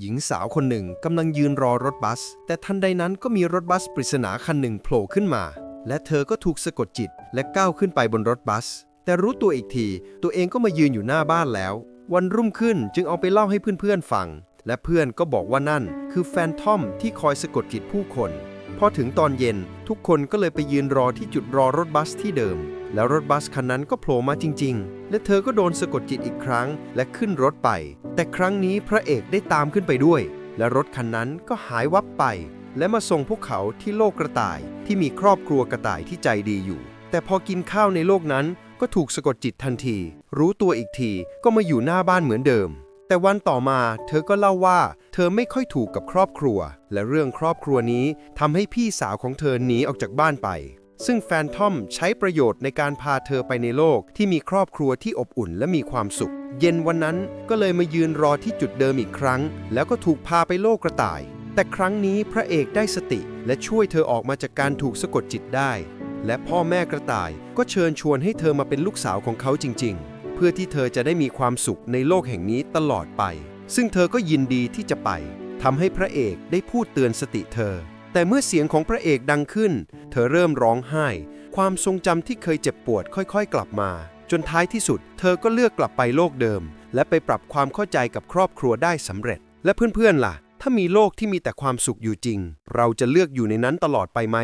หญิงสาวคนหนึ่งกำลังยืนรอรถบัส แต่ทันใดนั้นก็มีรถบัสปริศนาคันหนึ่งโผล่ขึ้นมา และเธอก็ถูกสะกดจิตและก้าวขึ้นไปบนรถบัส แต่รู้ตัวอีกที ตัวเองก็มายืนอยู่หน้าบ้านแล้ว วันรุ่งขึ้นจึงเอาไปเล่าให้เพื่อนๆฟัง และเพื่อนก็บอกว่านั่น คือแฟนทอมที่คอยสะกดจิตผู้คน พอถึงตอนเย็นทุกคนก็เลยไปยืนรอที่จุดรอรถบัสที่เดิม แล้วรถบัสคันนั้นก็โผล่มาจริง ๆ และเธอก็โดนสะกดจิตอีกครั้งและขึ้นรถไป แต่ครั้งนี้พระเอกได้ตามขึ้นไปด้วย และรถคันนั้นก็หายวับไป และมาส่งพวกเขาที่โลกกระต่ายที่มีครอบครัวกระต่ายที่ใจดีอยู่ แต่พอกินข้าวในโลกนั้นก็ถูกสะกดจิตทันที รู้ตัวอีกทีก็มาอยู่หน้าบ้านเหมือนเดิม แต่วันต่อมาเธอก็เล่าว่า เธอไม่ค่อยถูกกับครอบครัว และเรื่องครอบครัวนี้ทำให้พี่สาวของเธอหนีออกจากบ้านไป ซึ่งแฟนทอมใช้ประโยชน์ในการพาเธอไปในโลกที่มีครอบครัวที่อบอุ่นและมีความสุข เย็นวันนั้นก็เลยมายืนรอที่จุดเดิมอีกครั้ง แล้วก็ถูกพาไปโลกกระต่าย แต่ครั้งนี้พระเอกได้สติ และช่วยเธอออกมาจากการถูกสะกดจิตได้ และพ่อแม่กระต่ายก็เชิญชวนให้เธอมาเป็นลูกสาวของเขาจริง ๆ เพื่อที่เธอจะได้มีความสุขในโลกแห่งนี้ตลอดไป ซึ่งเธอก็ยินดีที่จะไปทำให้พระเอกได้พูดเตือนสติเธอ แต่เมื่อเสียงของพระเอกดังขึ้น เธอเริ่มร้องไห้ ความทรงจำที่เคยเจ็บปวดค่อยๆ กลับมา จนท้ายที่สุด เธอก็เลือกกลับไปโลกเดิม และไปปรับความเข้าใจกับครอบครัวได้สำเร็จ และเพื่อนๆล่ะ ถ้ามีโลกที่มีแต่ความสุขอยู่จริง เราจะเลือกอยู่ในนั้นตลอดไปไหม